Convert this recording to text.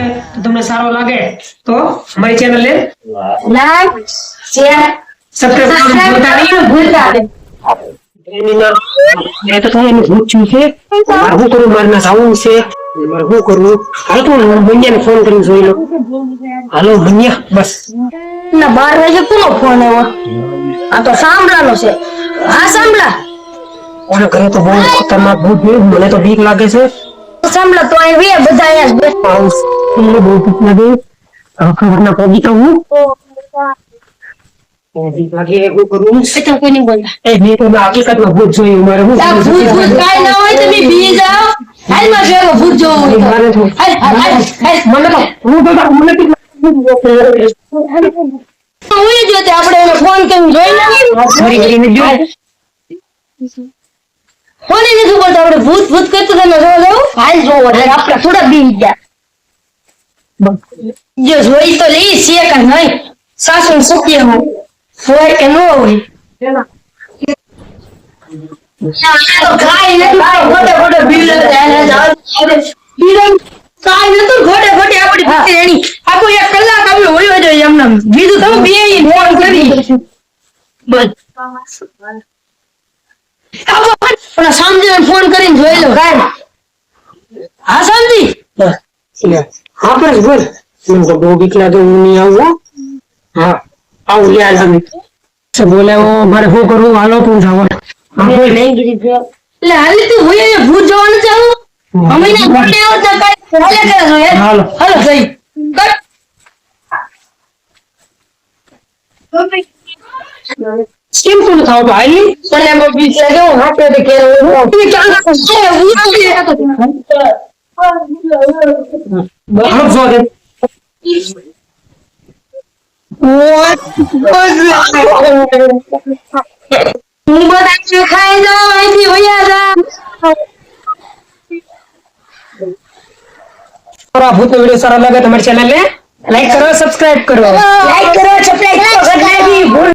છે તમને સારો લાગે તો મારી ચેનલ ને લાઈક શેર સબસ્ક્રાઇબ કરવાનું નહીં ભૂલતા એ હાલો મન્યા બાર વાગે કોનો ફોન આવ્યો આ તો સાંભળાનો છે હા સાંભળા ઓને ઘરે તો બહુ ખતરનાક ભૂત મને તો બીક લાગે છે સાંભળા તો અહીં વે બધા અહીંયા थोड़ा बी गया જો જોઈ તો લઈ છે કે નહીં સાસુ સુખી હોય હોય કે ન હોય ફોન કરીને જોઈ લો કાંઈ હા સમજી हापर्स बोल उनको गोभी खिला दो नहीं आओ हाँ आओ ले आ हम से बोले वो मारे हो करूं हालो तुम जाओ आपको नहीं गिरी पे ले हाल तो हुई है भूत जवान चाहो हम ही ना बोले हो तो कल हाल कर दो यार हालो हालो सही कट सिंपल था भाई पर मैं बीच लगे वहां पे देखे हो क्या कर रहे हो वो भी है तो बहुत सॉरी मुंह बता खाए जाओ ऐसी हो जा और आपको तो वीडियो सारा लगा तो हमारे चैनल में लाइक करो सब्सक्राइब करो लाइक हाँ। करो सब्सक्राइब करो